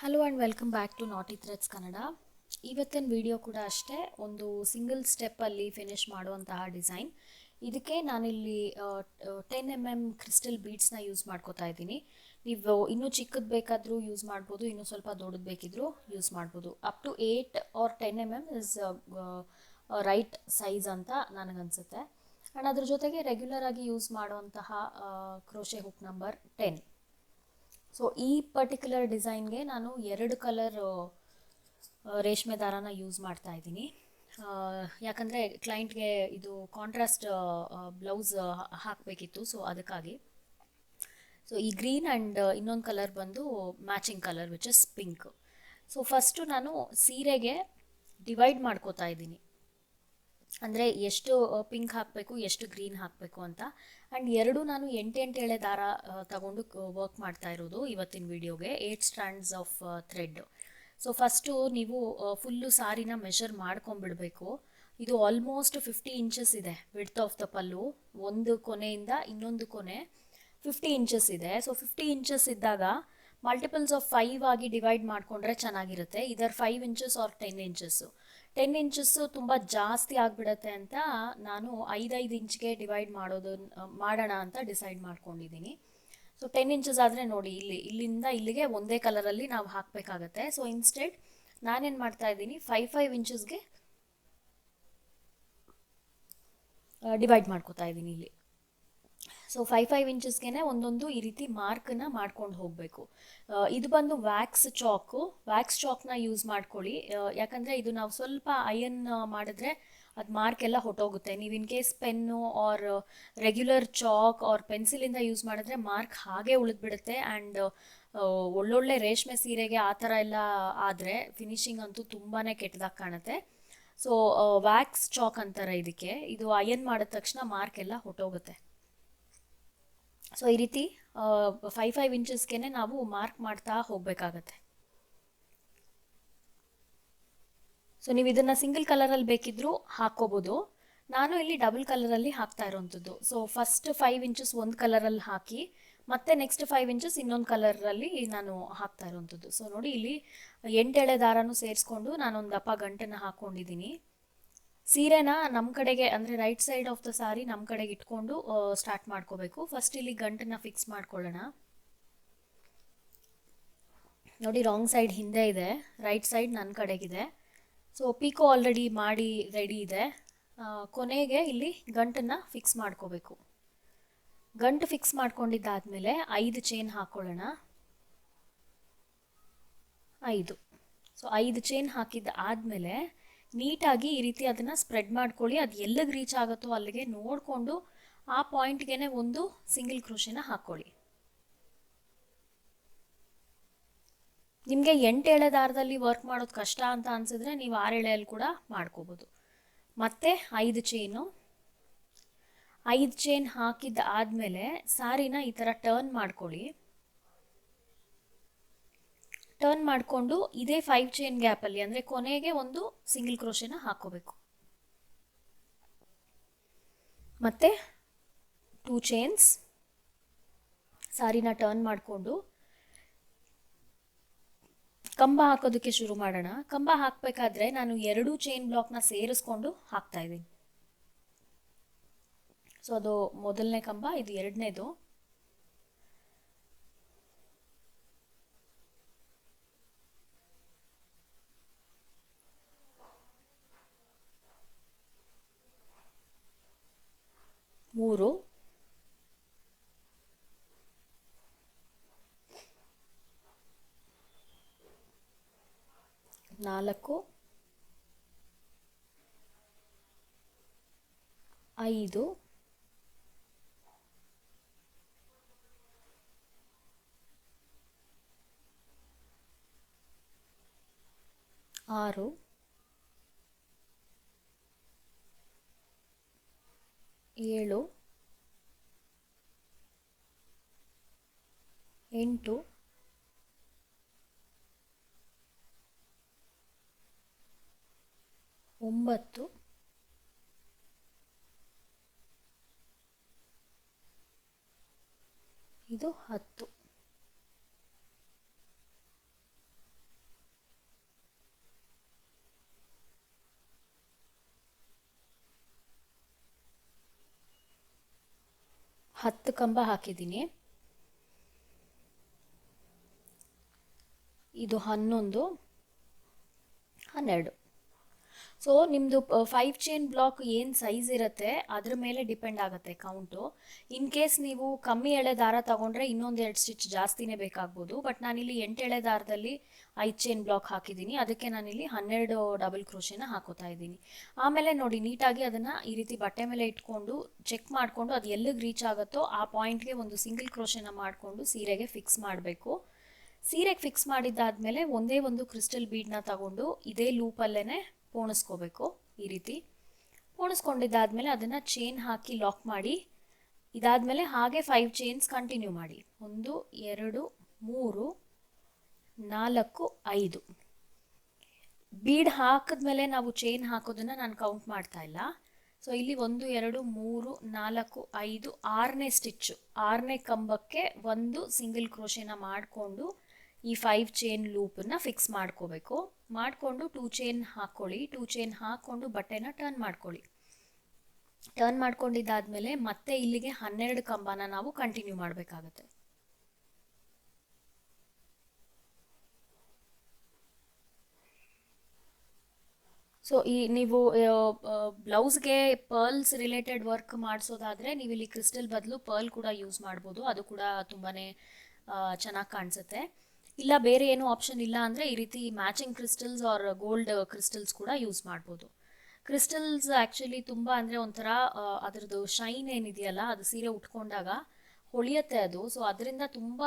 Hello and welcome back to naughty threads Kannada ಇವತ್ತಿನ video ಕೂಡ ಅಷ್ಟೇ, ಒಂದು ಸಿಂಗಲ್ ಸ್ಟೆಪ್ಪಲ್ಲಿ ಫಿನಿಶ್ ಮಾಡುವಂತಹ ಡಿಸೈನ್ ಇದಕ್ಕೆ ನಾನಿಲ್ಲಿ ಟೆನ್ ಎಂ ಎಂ ಕ್ರಿಸ್ಟಲ್ ಬೀಡ್ಸ್ನ ಯೂಸ್ ಮಾಡ್ಕೋತಾ ಇದ್ದೀನಿ. ನೀವು ಇನ್ನೂ ಚಿಕ್ಕದು ಬೇಕಾದರೂ ಯೂಸ್ ಮಾಡ್ಬೋದು, ಇನ್ನೂ ಸ್ವಲ್ಪ ದೊಡ್ಡದು ಬೇಕಿದ್ರೂ ಯೂಸ್ ಮಾಡ್ಬೋದು. Up to eight or ten M M is right size ಅಂತ ನನಗನ್ಸುತ್ತೆ. ಆ್ಯಂಡ್ ಅದ್ರ ಜೊತೆಗೆ ರೆಗ್ಯುಲರ್ ಆಗಿ ಯೂಸ್ ಮಾಡುವಂತಹ crochet hook number ten so ಈ ಪರ್ಟಿಕ್ಯುಲರ್ ಡಿಸೈನ್ಗೆ ನಾನು ಎರಡು ಕಲರ್ ರೇಷ್ಮೆ ದಾರಾನ ಯೂಸ್ ಮಾಡ್ತಾ ಇದ್ದೀನಿ. ಯಾಕಂದರೆ ಕ್ಲೈಂಟ್ಗೆ ಇದು ಕಾಂಟ್ರಾಸ್ಟ್ ಬ್ಲೌಸ್ ಹಾಕಬೇಕಿತ್ತು ಸೊ ಅದಕ್ಕಾಗಿ. ಸೊ ಈ ಗ್ರೀನ್ ಆ್ಯಂಡ್ ಇನ್ನೊಂದು ಕಲರ್ ಬಂದು matching colour which is pink so first ನಾನು ಸೀರೆಗೆ ಡಿವೈಡ್ ಮಾಡ್ಕೋತಾ ಇದ್ದೀನಿ. ಅಂದರೆ ಎಷ್ಟು ಪಿಂಕ್ ಹಾಕಬೇಕು, ಎಷ್ಟು ಗ್ರೀನ್ ಹಾಕಬೇಕು ಅಂತ. ಆ್ಯಂಡ್ ಎರಡು ನಾನು ಎಂಟೆಂಟು ಎಳೆ ದಾರ ತಗೊಂಡು ವರ್ಕ್ ಮಾಡ್ತಾ ಇರೋದು ಇವತ್ತಿನ ವಿಡಿಯೋಗೆ eight stands of thread so first ನೀವು ಫುಲ್ಲು ಸಾರಿನ ಮೆಷರ್ ಮಾಡ್ಕೊಂಡ್ಬಿಡಬೇಕು. ಇದು ಆಲ್ಮೋಸ್ಟ್ ಫಿಫ್ಟಿ ಇಂಚಸ್ ಇದೆ ವಿಡ್ತ್ ಆಫ್ ದ ಪಲ್ಲು. ಒಂದು ಕೊನೆಯಿಂದ ಇನ್ನೊಂದು ಕೊನೆ ಫಿಫ್ಟಿ ಇಂಚಸ್ ಇದೆ. ಸೊ ಫಿಫ್ಟಿ ಇಂಚಸ್ ಇದ್ದಾಗ ಮಲ್ಟಿಪಲ್ಸ್ ಆಫ್ ಫೈವ್ ಆಗಿ ಡಿವೈಡ್ ಮಾಡಿಕೊಂಡ್ರೆ ಚೆನ್ನಾಗಿರುತ್ತೆ. ಇದರ್ five inches or ten inches ten inches ತುಂಬ ಜಾಸ್ತಿ ಆಗಿಬಿಡತ್ತೆ ಅಂತ ನಾನು ಐದೈದು ಇಂಚ್ಗೆ ಡಿವೈಡ್ ಮಾಡೋದು ಮಾಡೋಣ ಅಂತ ಡಿಸೈಡ್ ಮಾಡ್ಕೊಂಡಿದ್ದೀನಿ. ಸೊ ಟೆನ್ ಇಂಚಸ್ ಆದರೆ ನೋಡಿ, ಇಲ್ಲಿ, ಇಲ್ಲಿಂದ ಇಲ್ಲಿಗೆ ಒಂದೇ ಕಲರಲ್ಲಿ ನಾವು ಹಾಕಬೇಕಾಗತ್ತೆ. ಸೊ ಇನ್ಸ್ಟೆಡ್ ನಾನೇನು ಮಾಡ್ತಾ ಇದ್ದೀನಿ ಫೈವ್ ಫೈವ್ ಇಂಚಸ್ಗೆ ಡಿವೈಡ್ ಮಾಡ್ಕೋತಾ ಇದ್ದೀನಿ ಇಲ್ಲಿ. ಸೊ ಫೈವ್ ಫೈವ್ ಇಂಚಸ್ಗೆ ಒಂದೊಂದು ಈ ರೀತಿ ಮಾರ್ಕನ್ನು ಮಾಡ್ಕೊಂಡು ಹೋಗಬೇಕು. ಇದು ಬಂದು ವ್ಯಾಕ್ಸ್ ಚಾಕು ವ್ಯಾಕ್ಸ್ ಚಾಕ್ನ ಯೂಸ್ ಮಾಡ್ಕೊಳ್ಳಿ. ಯಾಕಂದರೆ ಇದು ನಾವು ಸ್ವಲ್ಪ ಐಯನ್ ಮಾಡಿದ್ರೆ ಅದು ಮಾರ್ಕ್ ಎಲ್ಲ ಹೊಟ್ಟೋಗುತ್ತೆ ನೀವು in case pen or regular chalk or ಪೆನ್ಸಿಲಿಂದ use ಮಾಡಿದ್ರೆ ಮಾರ್ಕ್ ಹಾಗೆ ಉಳಿದ್ಬಿಡುತ್ತೆ ಆ್ಯಂಡ್ ಒಳ್ಳೊಳ್ಳೆ ರೇಷ್ಮೆ ಸೀರೆಗೆ ಆ ಥರ ಎಲ್ಲ ಆದರೆ ಫಿನಿಶಿಂಗ್ ಅಂತೂ ತುಂಬಾ ಕೆಟ್ಟದಾಗ ಕಾಣುತ್ತೆ. ಸೊ ವ್ಯಾಕ್ಸ್ ಚಾಕ್ ಅಂತಾರೆ ಇದಕ್ಕೆ. ಇದು ಅಯನ್ ಮಾಡಿದ ತಕ್ಷಣ ಮಾರ್ಕ್ ಎಲ್ಲ ಹೊಟ್ಟೋಗುತ್ತೆ ಸೊ ಈ ರೀತಿ ಫೈವ್ ಫೈವ್ ಇಂಚಸ್ಗೆ ನಾವು ಮಾರ್ಕ್ ಮಾಡ್ತಾ ಹೋಗಬೇಕಾಗತ್ತೆ. ಸೊ ನೀವು ಇದನ್ನು ಸಿಂಗಲ್ ಕಲರಲ್ಲಿ ಬೇಕಿದ್ರು ಹಾಕ್ಕೋಬೋದು. ನಾನು ಇಲ್ಲಿ ಡಬಲ್ ಕಲರಲ್ಲಿ ಹಾಕ್ತಾ ಇರೋವಂಥದ್ದು. ಸೊ ಫಸ್ಟ್ ಫೈವ್ ಇಂಚಸ್ ಒಂದು ಕಲರಲ್ಲಿ ಹಾಕಿ, ಮತ್ತೆ ನೆಕ್ಸ್ಟ್ ಫೈವ್ ಇಂಚಸ್ ಇನ್ನೊಂದು ಕಲರಲ್ಲಿ ನಾನು ಹಾಕ್ತಾ ಇರೋವಂಥದ್ದು. ಸೊ ನೋಡಿ, ಇಲ್ಲಿ ಎಂಟೆಳೆ ದಾರನೂ ಸೇರಿಸ್ಕೊಂಡು ನಾನೊಂದು ದಪ್ಪ ಗಂಟನ್ನು ಹಾಕ್ಕೊಂಡಿದ್ದೀನಿ. ಸೀರೆನ ನಮ್ಮ ಕಡೆಗೆ ಅಂದರೆ right side of the sari ನಮ್ಮ ಕಡೆಗೆ ಇಟ್ಕೊಂಡು ಸ್ಟಾರ್ಟ್ ಮಾಡ್ಕೋಬೇಕು. ಫಸ್ಟ್ ಇಲ್ಲಿ ಗಂಟನ್ನ ಫಿಕ್ಸ್ ಮಾಡ್ಕೊಳ್ಳೋಣ. ನೋಡಿ ರಾಂಗ್ ಸೈಡ್ ಹಿಂದೆ ಇದೆ ರೈಟ್ ಸೈಡ್ ನನ್ನ ಕಡೆಗಿದೆ. ಸೊ ಪಿಕೋ ಆಲ್ರೆಡಿ ಮಾಡಿ ರೆಡಿ ಇದೆ. ಕೊನೆಗೆ ಇಲ್ಲಿ ಗಂಟನ್ನು ಫಿಕ್ಸ್ ಮಾಡ್ಕೋಬೇಕು. ಗಂಟು ಫಿಕ್ಸ್ ಮಾಡ್ಕೊಂಡಿದ್ದಾದಮೇಲೆ ಐದು ಚೈನ್ ಹಾಕ್ಕೊಳ್ಳೋಣ ಐದು. ಸೊ ಐದು ಚೈನ್ ಹಾಕಿದ್ದ ಆದಮೇಲೆ ನೀಟಾಗಿ ಈ ರೀತಿ ಅದನ್ನು ಸ್ಪ್ರೆಡ್ ಮಾಡ್ಕೊಳ್ಳಿ. ಅದು ಎಲ್ಲಿಗೆ ರೀಚ್ ಆಗುತ್ತೋ ಅಲ್ಲಿಗೆ ನೋಡಿಕೊಂಡು ಆ ಪಾಯಿಂಟ್ಗೆ ಒಂದು ಸಿಂಗಲ್ ಕ್ರೋಶಿನ ಹಾಕ್ಕೊಳ್ಳಿ ನಿಮಗೆ ಎಂಟು ಎಳೆ ದಾರದಲ್ಲಿ ವರ್ಕ್ ಮಾಡೋದು ಕಷ್ಟ ಅಂತ ಅನಿಸಿದ್ರೆ ನೀವು ಆರು ಎಳೆಯಲ್ಲಿ ಕೂಡ ಮಾಡ್ಕೋಬೋದು. ಮತ್ತೆ ಐದು ಚೈನು ಐದು ಚೈನ್ ಹಾಕಿದ್ದ ಆದಮೇಲೆ ಸಾರಿನ ಈ ಥರ ಟರ್ನ್ ಮಾಡ್ಕೊಳ್ಳಿ. ಟರ್ನ್ ಮಾಡಿಕೊಂಡು ಇದೇ ಫೈವ್ ಚೈನ್ ಗ್ಯಾಪಲ್ಲಿ ಅಂದರೆ ಕೊನೆಗೆ ಒಂದು ಸಿಂಗಲ್ ಕ್ರೋಶೆನ ಹಾಕೋಬೇಕು. ಮತ್ತೆ ಟೂ ಚೈನ್ಸ್ ಸಾರಿನ ಟರ್ನ್ ಮಾಡಿಕೊಂಡು ಕಂಬ ಹಾಕೋದಕ್ಕೆ ಶುರು ಮಾಡೋಣ. ಕಂಬ ಹಾಕಬೇಕಾದ್ರೆ ನಾನು ಎರಡು ಚೈನ್ ಬ್ಲಾಕ್ನ ಸೇರಿಸ್ಕೊಂಡು ಹಾಕ್ತಾ ಇದ್ದೀನಿ. ಸೊ ಅದು ಮೊದಲನೇ ಕಂಬ, ಇದು ಎರಡನೇದು ಮೂರು ನಾಲ್ಕು ಐದು ಆರು ಏಳು ಎಂಟು ಒಂಬತ್ತು. ಇದು ಹತ್ತು. ಹತ್ತು ಕಂಬ ಹಾಕಿದ್ದೀನಿ. ಇದು ಹನ್ನೊಂದು ಹನ್ನೆರಡು. ಸೊ ನಿಮ್ಮದು ಫೈವ್ ಚೈನ್ ಬ್ಲಾಕ್ ಏನು ಸೈಜ್ ಇರುತ್ತೆ, ಅದ್ರ ಮೇಲೆ ಡಿಪೆಂಡ್ ಆಗುತ್ತೆ ಕೌಂಟು ಇನ್ ಕೇಸ್ ನೀವು ಕಮ್ಮಿ ಎಳೆ ದಾರ ತಗೊಂಡ್ರೆ ಇನ್ನೊಂದು ಎರಡು ಸ್ಟಿಚ್ ಜಾಸ್ತಿನೇ ಬೇಕಾಗ್ಬೋದು. ಬಟ್ ನಾನಿಲ್ಲಿ ಎಂಟು ಎಳೆ ದಾರದಲ್ಲಿ ಐದು ಚೈನ್ ಬ್ಲಾಕ್ ಹಾಕಿದ್ದೀನಿ. ಅದಕ್ಕೆ ನಾನಿಲ್ಲಿ ಹನ್ನೆರಡು ಡಬಲ್ ಕ್ರೋಶೆನ ಹಾಕೋತಾ ಇದ್ದೀನಿ. ಆಮೇಲೆ ನೋಡಿ, ನೀಟಾಗಿ ಅದನ್ನು ಈ ರೀತಿ ಬಟ್ಟೆ ಮೇಲೆ ಇಟ್ಕೊಂಡು ಚೆಕ್ ಮಾಡಿಕೊಂಡು ಅದು ಎಲ್ಲಿಗೆ ರೀಚ್ ಆಗುತ್ತೋ ಆ ಪಾಯಿಂಟ್ಗೆ ಒಂದು ಸಿಂಗಲ್ ಕ್ರೋಶೆನ ಮಾಡಿಕೊಂಡು ಸೀರೆಗೆ ಫಿಕ್ಸ್ ಮಾಡಬೇಕು. ಸೀರೆಗೆ ಫಿಕ್ಸ್ ಮಾಡಿದ್ದಾದಮೇಲೆ ಒಂದೇ ಒಂದು ಕ್ರಿಸ್ಟಲ್ ಬೀಡ್ನ ತಗೊಂಡು ಇದೇ ಲೂಪಲ್ಲೇ ಪೋಣಿಸ್ಕೋಬೇಕು ಈ ರೀತಿ. ಪೋಣಿಸ್ಕೊಂಡಿದ್ದಾದಮೇಲೆ ಅದನ್ನು ಚೈನ್ ಹಾಕಿ ಲಾಕ್ ಮಾಡಿ, ಇದಾದಮೇಲೆ ಹಾಗೆ ಫೈವ್ ಚೈನ್ಸ್ ಕಂಟಿನ್ಯೂ ಮಾಡಿ. ಒಂದು, ಎರಡು, ಮೂರು, ನಾಲ್ಕು, ಐದು. ಬೀಡ್ ಹಾಕಿದ್ಮೇಲೆ ನಾವು ಚೈನ್ ಹಾಕೋದನ್ನು ನಾನು ಕೌಂಟ್ ಮಾಡ್ತಾ ಇಲ್ಲ. ಸೊ ಇಲ್ಲಿ ಒಂದು, ಎರಡು, ಮೂರು, ನಾಲ್ಕು, ಐದು, ಆರನೇ ಸ್ಟಿಚ್ಚು ಆರನೇ ಕಂಬಕ್ಕೆ ಒಂದು ಸಿಂಗಲ್ ಕ್ರೋಶೆನ ಮಾಡಿಕೊಂಡು ಈ ಫೈವ್ ಚೈನ್ ಲೂಪನ್ನ ಫಿಕ್ಸ್ ಮಾಡ್ಕೋಬೇಕು. ಮಾಡಿಕೊಂಡು ಟೂ ಚೈನ್ ಹಾಕ್ಕೊಳ್ಳಿ ಟೂ ಚೈನ್ ಹಾಕ್ಕೊಂಡು ಬಟ್ಟೆನ ಟರ್ನ್ ಮಾಡ್ಕೊಳ್ಳಿ. ಟರ್ನ್ ಮಾಡ್ಕೊಂಡಿದ್ದಾದಮೇಲೆ ಮತ್ತೆ ಇಲ್ಲಿಗೆ ಹನ್ನೆರಡು ಕಂಬನ ನಾವು ಕಂಟಿನ್ಯೂ ಮಾಡಬೇಕಾಗತ್ತೆ. ಸೊ ಈ ನೀವು ಬ್ಲೌಸ್ಗೆ ಪರ್ಲ್ಸ್ ರಿಲೇಟೆಡ್ ವರ್ಕ್ ಮಾಡಿಸೋದಾದರೆ ನೀವು ಇಲ್ಲಿ ಕ್ರಿಸ್ಟಲ್ ಬದಲು ಪರ್ಲ್ ಕೂಡ ಯೂಸ್ ಮಾಡ್ಬೋದು. ಅದು ಕೂಡ ತುಂಬಾ ಚೆನ್ನಾಗಿ ಕಾಣಿಸುತ್ತೆ. ಇಲ್ಲ, ಬೇರೆ ಏನು ಆಪ್ಷನ್ ಇಲ್ಲ ಅಂದರೆ ಈ ರೀತಿ matching crystals or gold crystals ಕೂಡ ಯೂಸ್ ಮಾಡ್ಬೋದು. ಕ್ರಿಸ್ಟಲ್ಸ್ ಆ್ಯಕ್ಚುಲಿ ತುಂಬ ಅಂದರೆ ಒಂಥರ ಅದರದ್ದು ಶೈನ್ ಏನಿದೆಯಲ್ಲ, ಅದು ಸೀರೆ ಉಟ್ಕೊಂಡಾಗ ಹೊಳಿಯತ್ತೆ ಅದು. ಸೊ ಅದರಿಂದ ತುಂಬ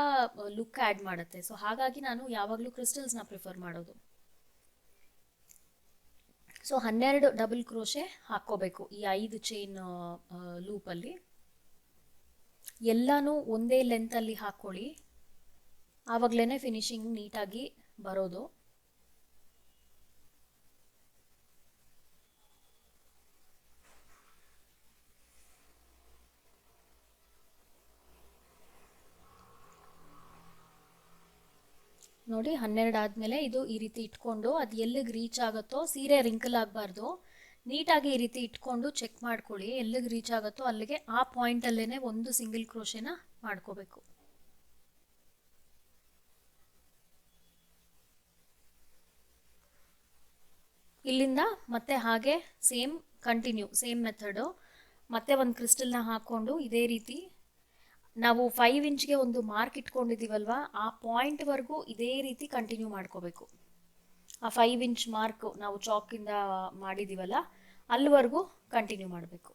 ಲುಕ್ ಆ್ಯಡ್ ಮಾಡುತ್ತೆ. ಸೊ ಹಾಗಾಗಿ ನಾನು ಯಾವಾಗಲೂ ಕ್ರಿಸ್ಟಲ್ಸ್ನ ಪ್ರಿಫರ್ ಮಾಡೋದು. ಸೊ ಹನ್ನೆರಡು ಡಬಲ್ ಕ್ರೋಶೆ ಹಾಕ್ಕೋಬೇಕು ಈ ಐದು ಚೈನ್ ಲೂಪಲ್ಲಿ ಎಲ್ಲನೂ ಒಂದೇ ಲೆಂತಲ್ಲಿ ಹಾಕ್ಕೊಳ್ಳಿ. ಆವಾಗಲೇ ಫಿನಿಶಿಂಗ್ ನೀಟಾಗಿ ಬರೋದು. ನೋಡಿ, ಹನ್ನೆರಡು ಆದಮೇಲೆ ಇದು ಈ ರೀತಿ ಇಟ್ಕೊಂಡು ಅದು ಎಲ್ಲಿಗೆ ರೀಚ್ ಆಗುತ್ತೋ, ಸೀರೆ ರಿಂಕಲ್ ಆಗಬಾರ್ದು. ನೀಟಾಗಿ ಈ ರೀತಿ ಇಟ್ಕೊಂಡು ಚೆಕ್ ಮಾಡ್ಕೊಳ್ಳಿ, ಎಲ್ಲಿಗೆ ರೀಚ್ ಆಗುತ್ತೋ, ಅಲ್ಲಿಗೆ ಆ ಪಾಯಿಂಟಲ್ಲೇ ಒಂದು ಸಿಂಗಲ್ ಕ್ರೋಶೆನ ಮಾಡ್ಕೋಬೇಕು. ಇಲ್ಲಿಂದ ಮತ್ತೆ ಹಾಗೆ ಸೇಮ್ ಕಂಟಿನ್ಯೂ ಸೇಮ್ ಮೆಥಡು ಮತ್ತೆ ಒಂದು ಕ್ರಿಸ್ಟಲ್ನ ಹಾಕ್ಕೊಂಡು ಇದೇ ರೀತಿ ನಾವು ಫೈವ್ ಇಂಚ್ಗೆ ಒಂದು ಮಾರ್ಕ್ ಇಟ್ಕೊಂಡಿದ್ದೀವಲ್ವ, ಆ ಪಾಯಿಂಟ್ವರೆಗೂ ಇದೇ ರೀತಿ ಕಂಟಿನ್ಯೂ ಮಾಡ್ಕೋಬೇಕು. ಆ ಫೈವ್ ಇಂಚ್ ಮಾರ್ಕ್ ನಾವು ಚಾಕಿಂದ ಮಾಡಿದ್ದೀವಲ್ಲ ಅಲ್ಲಿವರೆಗೂ ಕಂಟಿನ್ಯೂ ಮಾಡಬೇಕು.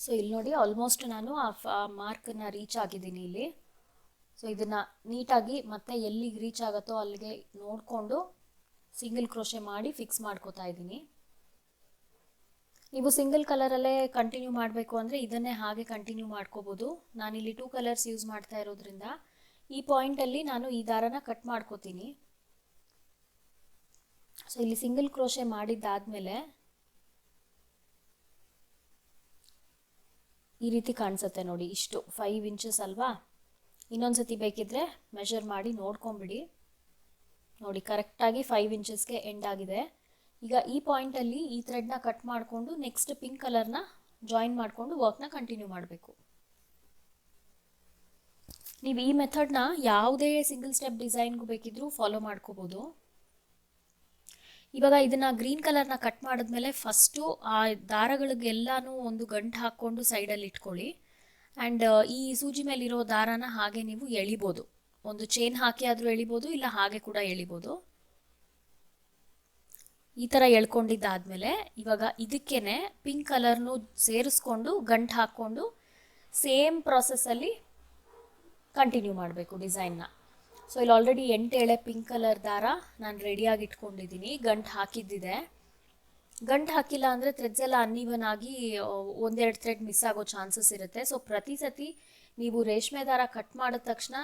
ಸೊ ಇಲ್ಲಿ ನೋಡಿ ಆಲ್ಮೋಸ್ಟ್ ನಾನು ಆ ಮಾರ್ಕನ್ನು ರೀಚ್ ಆಗಿದ್ದೀನಿ ಇಲ್ಲಿ. ಸೊ ಇದನ್ನು ನೀಟಾಗಿ ಮತ್ತೆ ಎಲ್ಲಿಗೆ ರೀಚ್ ಆಗುತ್ತೋ ಅಲ್ಲಿಗೆ ನೋಡಿಕೊಂಡು ಸಿಂಗಲ್ ಕ್ರೋಶೆ ಮಾಡಿ ಫಿಕ್ಸ್ ಮಾಡ್ಕೋತಾ ಇದ್ದೀನಿ. ನೀವು ಸಿಂಗಲ್ ಕಲರಲ್ಲೇ ಕಂಟಿನ್ಯೂ ಮಾಡಬೇಕು ಅಂದರೆ ಇದನ್ನೇ ಹಾಗೆ ಕಂಟಿನ್ಯೂ ಮಾಡ್ಕೋಬೋದು. ನಾನಿಲ್ಲಿ ಟೂ ಕಲರ್ಸ್ ಯೂಸ್ ಮಾಡ್ತಾ ಇರೋದ್ರಿಂದ ಈ ಪಾಯಿಂಟಲ್ಲಿ ನಾನು ಈ ದಾರನ ಕಟ್ ಮಾಡ್ಕೋತೀನಿ. ಸೊ ಇಲ್ಲಿ ಸಿಂಗಲ್ ಕ್ರೋಶೆ ಮಾಡಿದ್ದಾದಮೇಲೆ ಈ ರೀತಿ ಕಾಣಿಸುತ್ತೆ ನೋಡಿ, ಇಷ್ಟು ಫೈವ್ ಇಂಚಸ್ ಅಲ್ವಾ? ಇನ್ನೊಂದು ಸತಿ ಬೇಕಿದ್ರೆ ಮೆಷರ್ ಮಾಡಿ ನೋಡ್ಕೊಂಬಿಡಿ. ನೋಡಿ, ಕರೆಕ್ಟಾಗಿ ಫೈವ್ ಇಂಚಸ್ಗೆ ಎಂಡ್ ಆಗಿದೆ. ಈಗ ಈ ಪಾಯಿಂಟಲ್ಲಿ ಈ ಥ್ರೆಡ್ನ ಕಟ್ ಮಾಡಿಕೊಂಡು ನೆಕ್ಸ್ಟ್ ಪಿಂಕ್ ಕಲರ್ನ ಜಾಯಿನ್ ಮಾಡಿಕೊಂಡು ವರ್ಕ್ನ ಕಂಟಿನ್ಯೂ ಮಾಡಬೇಕು. ನೀವು ಈ ಮೆಥಡ್ನ ಯಾವುದೇ ಸಿಂಗಲ್ ಸ್ಟೆಪ್ ಡಿಸೈನ್ಗೂ ಬೇಕಿದ್ರೂ ಫಾಲೋ ಮಾಡ್ಕೋಬೋದು. ಇವಾಗ ಇದನ್ನ ಗ್ರೀನ್ ಕಲರ್ನ ಕಟ್ ಮಾಡಿದ್ಮೇಲೆ ಫಸ್ಟು ಆ ದಾರಗಳಿಗೆಲ್ಲಾನು ಒಂದು ಗಂಟು ಹಾಕ್ಕೊಂಡು ಸೈಡಲ್ಲಿ ಇಟ್ಕೊಳ್ಳಿ. ಆ್ಯಂಡ್ ಈ ಸೂಜಿ ಮೇಲಿರೋ ದಾರನ ಹಾಗೆ ನೀವು ಎಳಿಬೋದು. ಒಂದು ಚೈನ್ ಹಾಕಿ ಆದರೂ ಎಳಿಬೋದು, ಇಲ್ಲ ಹಾಗೆ ಕೂಡ ಎಳಿಬೋದು. ಈ ಥರ ಎಳ್ಕೊಂಡಿದ್ದಾದಮೇಲೆ ಇವಾಗ ಇದಕ್ಕೇನೆ ಪಿಂಕ್ ಕಲರ್ನು ಸೇರಿಸ್ಕೊಂಡು, ಗಂಟು ಹಾಕ್ಕೊಂಡು ಸೇಮ್ ಪ್ರಾಸೆಸ್ಸಲ್ಲಿ ಕಂಟಿನ್ಯೂ ಮಾಡಬೇಕು ಡಿಸೈನ್ನ ಸೊ ಇಲ್ಲಿ ಆಲ್ರೆಡಿ ಎಂಟು ಎಳೆ ಪಿಂಕ್ ಕಲರ್ ದಾರ ನಾನು ರೆಡಿಯಾಗಿ ಇಟ್ಕೊಂಡಿದ್ದೀನಿ ಗಂಟು ಹಾಕಿದ್ದಿದೆ. ಗಂಟು ಹಾಕಿಲ್ಲ ಅಂದರೆ ಥ್ರೆಡ್ಸ್ ಎಲ್ಲ ಅನ್ಇವನ್ ಆಗಿ ಒಂದೆರಡು ಥ್ರೆಡ್ ಮಿಸ್ ಆಗೋ ಚಾನ್ಸಸ್ ಇರುತ್ತೆ. ಸೊ ಪ್ರತಿ ಸತಿ ನೀವು ರೇಷ್ಮೆ ದಾರ ಕಟ್ ಮಾಡಿದ ತಕ್ಷಣ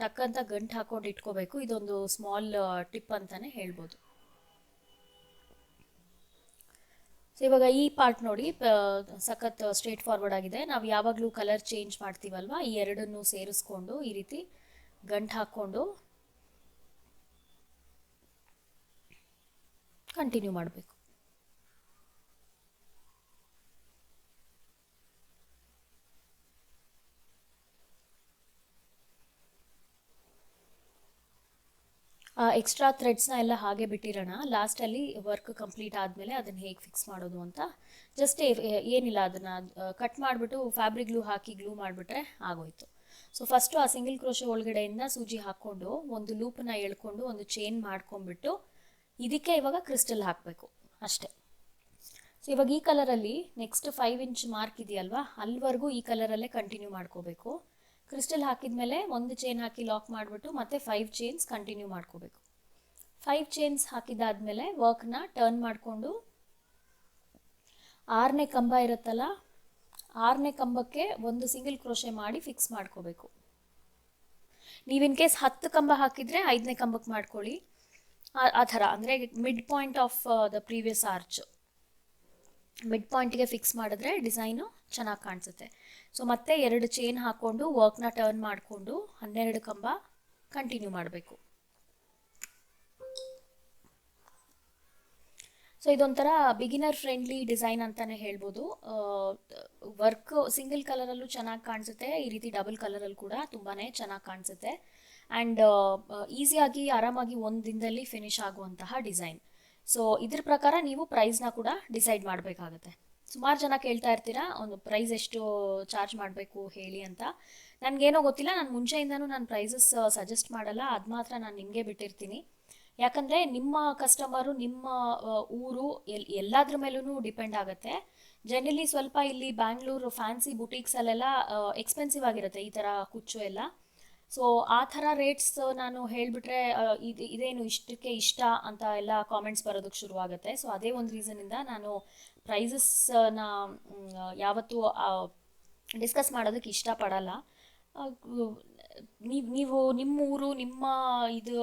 ಟಕ್ ಅಂತ ಗಂಟು ಹಾಕೊಂಡು ಇಟ್ಕೋಬೇಕು. ಇದೊಂದು ಸ್ಮಾಲ್ ಟಿಪ್ ಅಂತಲೇ ಹೇಳ್ಬೋದು. ಸೊ ಇವಾಗ ಈ ಪಾರ್ಟ್ ನೋಡಿ ಸಖತ್ ಸ್ಟ್ರೇಟ್ ಫಾರ್ವರ್ಡ್ ಆಗಿದೆ. ನಾವು ಯಾವಾಗಲೂ ಕಲರ್ ಚೇಂಜ್ ಮಾಡ್ತೀವಲ್ವ? ಈ ಎರಡನ್ನೂ ಸೇರಿಸ್ಕೊಂಡು ಈ ರೀತಿ ಗಂಟು ಹಾಕ್ಕೊಂಡು ಕಂಟಿನ್ಯೂ ಮಾಡಬೇಕು. ಎಕ್ಸ್ಟ್ರಾ ಥ್ರೆಡ್ಸ್ನ ಎಲ್ಲ ಹಾಗೆ ಬಿಟ್ಟಿರೋಣ. ಲಾಸ್ಟಲ್ಲಿ ವರ್ಕ್ ಕಂಪ್ಲೀಟ್ ಆದಮೇಲೆ ಅದನ್ನು ಹೇಗೆ ಫಿಕ್ಸ್ ಮಾಡೋದು ಅಂತ. ಜಸ್ಟ್ ಏನಿಲ್ಲ ಅದನ್ನು ಕಟ್ ಮಾಡಿಬಿಟ್ಟು ಫ್ಯಾಬ್ರಿಕ್ ಗ್ಲೂ ಹಾಕಿ ಗ್ಲೂ ಮಾಡಿಬಿಟ್ರೆ ಆಗೋಯ್ತು. ಸೊ ಫಸ್ಟು ಆ ಸಿಂಗಲ್ ಕ್ರೋಶೆ ಒಳಗಡೆಯಿಂದ ಸೂಜಿ ಹಾಕ್ಕೊಂಡು, ಒಂದು ಲೂಪನ್ನ ಎಳ್ಕೊಂಡು, ಒಂದು ಚೈನ್ ಮಾಡ್ಕೊಂಡ್ಬಿಟ್ಟು, ಇದಕ್ಕೆ ಇವಾಗ ಕ್ರಿಸ್ಟಲ್ ಹಾಕಬೇಕು. ಅಷ್ಟೇ. ಸೊ ಇವಾಗ ಈ ಕಲರಲ್ಲಿ ನೆಕ್ಸ್ಟ್ ಫೈವ್ ಇಂಚ್ ಮಾರ್ಕ್ ಇದೆಯಲ್ವಾ ಅಲ್ಲಿವರೆಗೂ ಈ ಕಲರಲ್ಲೇ ಕಂಟಿನ್ಯೂ ಮಾಡ್ಕೋಬೇಕು. ಕ್ರಿಸ್ಟಲ್ ಹಾಕಿದ್ಮೇಲೆ ಒಂದು ಚೈನ್ ಹಾಕಿ ಲಾಕ್ ಮಾಡಿಬಿಟ್ಟು ಮತ್ತೆ ಫೈವ್ ಚೈನ್ಸ್ ಕಂಟಿನ್ಯೂ ಮಾಡ್ಕೋಬೇಕು. ಫೈವ್ ಚೈನ್ಸ್ ಹಾಕಿದಾದ್ಮೇಲೆ ವರ್ಕ್ನ ಟರ್ನ್ ಮಾಡಿಕೊಂಡು ಆರನೇ ಕಂಬ ಇರುತ್ತಲ್ಲ, ಆರನೇ ಕಂಬಕ್ಕೆ ಒಂದು ಸಿಂಗಲ್ ಕ್ರೋಶೆ ಮಾಡಿ ಫಿಕ್ಸ್ ಮಾಡ್ಕೋಬೇಕು. ನೀವು ಇನ್ ಕೇಸ್ ಹತ್ತು ಕಂಬ ಹಾಕಿದರೆ ಐದನೇ ಕಂಬಕ್ಕೆ ಮಾಡ್ಕೊಳ್ಳಿ. ಆ ಥರ ಅಂದರೆ mid point of the previous arch mid ಪಾಯಿಂಟ್ಗೆ fix ಮಾಡಿದ್ರೆ ಡಿಸೈನು ಚೆನ್ನಾಗಿ ಕಾಣಿಸುತ್ತೆ. ಸೊ ಮತ್ತೆ ಎರಡು ಚೈನ್ ಹಾಕ್ಕೊಂಡು ವರ್ಕ್ನ ಟರ್ನ್ ಮಾಡಿಕೊಂಡು ಹನ್ನೆರಡು ಕಂಬ ಕಂಟಿನ್ಯೂ ಮಾಡಬೇಕು. ಸೊ ಇದೊಂಥರ ಬಿಗಿನರ್ ಫ್ರೆಂಡ್ಲಿ ಡಿಸೈನ್ ಅಂತಾನೆ ಹೇಳ್ಬೋದು. ವರ್ಕ್ ಸಿಂಗಲ್ ಕಲರಲ್ಲೂ ಚೆನ್ನಾಗಿ ಕಾಣಿಸುತ್ತೆ. ಈ ರೀತಿ ಡಬಲ್ ಕಲರಲ್ಲಿ ಕೂಡ ತುಂಬಾ ಚೆನ್ನಾಗಿ ಕಾಣಿಸುತ್ತೆ. ಆ್ಯಂಡ್ ಈಸಿಯಾಗಿ ಆರಾಮಾಗಿ ಒಂದು ದಿನದಲ್ಲಿ ಫಿನಿಶ್ ಆಗುವಂತಹ ಡಿಸೈನ್ ಸೊ ಇದ್ರ ಪ್ರಕಾರ ನೀವು ಪ್ರೈಸ್ನ ಕೂಡ ಡಿಸೈಡ್ ಮಾಡಬೇಕಾಗತ್ತೆ. ಸುಮಾರು ಜನ ಕೇಳ್ತಾ ಇರ್ತೀರಾ? ಒಂದು ಪ್ರೈಸ್ ಎಷ್ಟು ಚಾರ್ಜ್ ಮಾಡಬೇಕು ಹೇಳಿ ಅಂತ. ನನಗೇನೋ ಗೊತ್ತಿಲ್ಲ, ನಾನು ಮುಂಚೆಯಿಂದನೂ ನಾನು ಪ್ರೈಸಸ್ ಸಜೆಸ್ಟ್ ಮಾಡಲ್ಲ. ಅದು ಮಾತ್ರ ನಾನು ನಿಮಗೆ ಬಿಟ್ಟಿರ್ತೀನಿ. ಯಾಕಂದರೆ ನಿಮ್ಮ ಕಸ್ಟಮರು ನಿಮ್ಮ ಊರು ಎಲ್, ಎಲ್ಲದ್ರ ಮೇಲೂ ಡಿಪೆಂಡ್ ಆಗುತ್ತೆ. ಜನರಲಿ ಸ್ವಲ್ಪ ಇಲ್ಲಿ ಬ್ಯಾಂಗ್ಳೂರು ಫ್ಯಾನ್ಸಿ ಬುಟೀಕ್ಸಲ್ಲೆಲ್ಲ ಎಕ್ಸ್ಪೆನ್ಸಿವ್ ಆಗಿರುತ್ತೆ ಈ ಥರ ಕುಚ್ಚು ಎಲ್ಲ. ಸೊ ಆ ಥರ ರೇಟ್ಸ್ ನಾನು ಹೇಳಿಬಿಟ್ರೆ ಇದು, ಇದೇನು ಇಷ್ಟಕ್ಕೆ ಇಷ್ಟ ಅಂತ ಎಲ್ಲ ಕಾಮೆಂಟ್ಸ್ ಬರೋದಕ್ಕೆ ಶುರುವಾಗುತ್ತೆ. ಸೊ ಅದೇ ಒಂದು ರೀಸನಿಂದ ನಾನು ಪ್ರೈಸಸ್ನ ಯಾವತ್ತೂ ಡಿಸ್ಕಸ್ ಮಾಡೋದಕ್ಕೆ ಇಷ್ಟಪಡಲ್ಲ. ನೀವು ನೀವು ನಿಮ್ಮ ಊರು ನಿಮ್ಮ ಇದು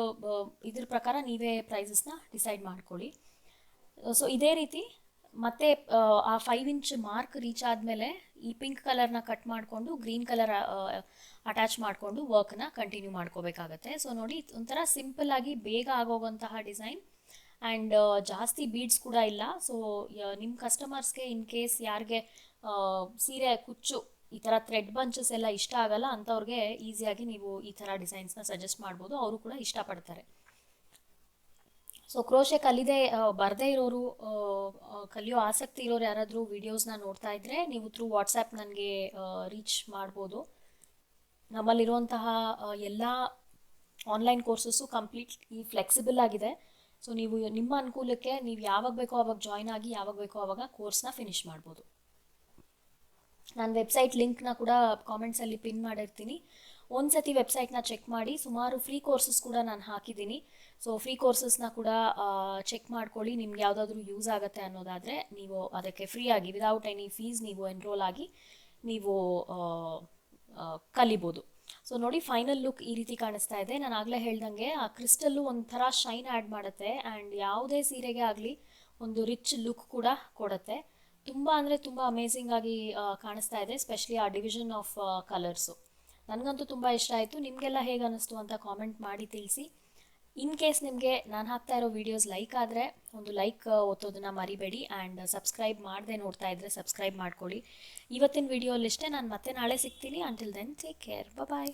ಇದ್ರ ಪ್ರಕಾರ ನೀವೇ ಪ್ರೈಸಸ್ನ ಡಿಸೈಡ್ ಮಾಡ್ಕೊಳ್ಳಿ. ಸೊ ಇದೇ ರೀತಿ ಮತ್ತೆ ಆ, ಫೈವ್ ಇಂಚ್ ಮಾರ್ಕ್ ರೀಚ್ ಆದಮೇಲೆ ಈ ಪಿಂಕ್ ಕಲರ್ನ ಕಟ್ ಮಾಡಿಕೊಂಡು ಗ್ರೀನ್ ಕಲರ್ ಅಟ್ಯಾಚ್ ಮಾಡಿಕೊಂಡು ವರ್ಕ್ನ ಕಂಟಿನ್ಯೂ ಮಾಡ್ಕೋಬೇಕಾಗತ್ತೆ. ಸೊ ನೋಡಿ ಒಂಥರ ಸಿಂಪಲ್ ಆಗಿ ಬೇಗ ಆಗೋಗುವಂತಹ ಡಿಸೈನ್ ಆ್ಯಂಡ್ ಜಾಸ್ತಿ ಬೀಡ್ಸ್ ಕೂಡ ಇಲ್ಲ. ಸೊ ನಿಮ್ಮ ಕಸ್ಟಮರ್ಸ್ಗೆ ಇನ್ ಕೇಸ್ ಯಾರಿಗೆ ಸೀರೆ, ಕುಚ್ಚು ಈ ಥರ ಥ್ರೆಡ್ ಬಂಚಸ್ ಎಲ್ಲ ಇಷ್ಟ ಆಗಲ್ಲ ಅಂಥವ್ರಿಗೆ ಈಸಿಯಾಗಿ ನೀವು ಈ ಥರ ಡಿಸೈನ್ಸ್ನ ಸಜೆಸ್ಟ್ ಮಾಡ್ಬೋದು. ಅವರು ಕೂಡ ಇಷ್ಟಪಡ್ತಾರೆ ಸೊ ಕ್ರೋಶೆ ಕಲಿದೆ ಬರದೇ ಇರೋರು ಕಲಿಯೋ ಆಸಕ್ತಿ ಇರೋರು ಯಾರಾದರೂ ವಿಡಿಯೋಸ್ನ ನೋಡ್ತಾ ಇದ್ರೆ ನೀವು ಥ್ರೂ ವಾಟ್ಸಪ್ ನನಗೆ ರೀಚ್ ಮಾಡ್ಬೋದು. ನಮ್ಮಲ್ಲಿರುವಂತಹ ಎಲ್ಲ ಆನ್ಲೈನ್ ಕೋರ್ಸಸ್ಸು ಕಂಪ್ಲೀಟ್ ಈ ಫ್ಲೆಕ್ಸಿಬಲ್ ಆಗಿದೆ. ಸೊ ನೀವು ನಿಮ್ಮ ಅನುಕೂಲಕ್ಕೆ ನೀವು ಯಾವಾಗ ಬೇಕೋ ಅವಾಗ ಜಾಯ್ನ್ ಆಗಿ ಯಾವಾಗ ಬೇಕೋ ಆವಾಗ ಕೋರ್ಸ್ನ ಫಿನಿಶ್ ಮಾಡ್ಬೋದು. ನಾನು ವೆಬ್ಸೈಟ್ ಲಿಂಕ್ನ ಕೂಡ ಕಾಮೆಂಟ್ಸಲ್ಲಿ ಪಿನ್ ಮಾಡಿರ್ತೀನಿ. ಒಂದ್ಸತಿ ವೆಬ್ಸೈಟ್ನ ಚೆಕ್ ಮಾಡಿ, ಸುಮಾರು ಫ್ರೀ ಕೋರ್ಸಸ್ ಕೂಡ ನಾನು ಹಾಕಿದ್ದೀನಿ. ಸೊ ಫ್ರೀ ಕೋರ್ಸಸ್ನ ಕೂಡ ಚೆಕ್ ಮಾಡ್ಕೊಳ್ಳಿ, ನಿಮ್ಗೆ ಯಾವುದಾದ್ರೂ ಯೂಸ್ ಆಗುತ್ತೆ ಅನ್ನೋದಾದರೆ ನೀವು ಅದಕ್ಕೆ ಫ್ರೀ ಆಗಿ ವಿದೌಟ್ ಎನಿ ಫೀಸ್ ನೀವು ಎನ್ರೋಲ್ ಆಗಿ ನೀವು ಕಲಿಬೋದು. ಸೊ ನೋಡಿ ಫೈನಲ್ ಲುಕ್ ಈ ರೀತಿ ಕಾಣಿಸ್ತಾ ಇದೆ. ನಾನು ಆಗಲೇ ಹೇಳ್ದಂಗೆ, ಆ ಕ್ರಿಸ್ಟಲ್ಲು ಒಂಥರ ಶೈನ್ ಆ್ಯಡ್ ಮಾಡುತ್ತೆ ಆ್ಯಂಡ್ ಯಾವುದೇ ಸೀರೆಗೆ ಆಗಲಿ ಒಂದು ರಿಚ್ ಲುಕ್ ಕೂಡ ಕೊಡುತ್ತೆ. ತುಂಬ ಅಂದರೆ ತುಂಬ ಅಮೇಝಿಂಗ್ ಆಗಿ ಕಾಣಿಸ್ತಾ ಇದೆ ಸ್ಪೆಷಲಿ ಆ ಡಿವಿಷನ್ ಆಫ್ ಕಲರ್ಸು ನನಗಂತೂ ತುಂಬ ಇಷ್ಟ ಆಯಿತು. ನಿಮಗೆಲ್ಲ ಹೇಗೆ ಅನ್ನಿಸ್ತು ಅಂತ ಕಾಮೆಂಟ್ ಮಾಡಿ ತಿಳಿಸಿ. ಇನ್ ಕೇಸ್ ನಿಮಗೆ ನಾನು ಹಾಕ್ತಾ ಇರೋ ವೀಡಿಯೋಸ್ ಲೈಕ್ ಆದರೆ, ಒಂದು ಲೈಕ್ ಒತ್ತೋದನ್ನ ಮರಿಬೇಡಿ ಆ್ಯಂಡ್ ಸಬ್ಸ್ಕ್ರೈಬ್ ಮಾಡದೆ ನೋಡ್ತಾ ಇದ್ದರೆ ಸಬ್ಸ್ಕ್ರೈಬ್ ಮಾಡ್ಕೊಳ್ಳಿ. ಇವತ್ತಿನ ವಿಡಿಯೋಲಿಷ್ಟೇ ನಾನು ಮತ್ತೆ ನಾಳೆ ಸಿಗ್ತೀನಿ. Until then take care bye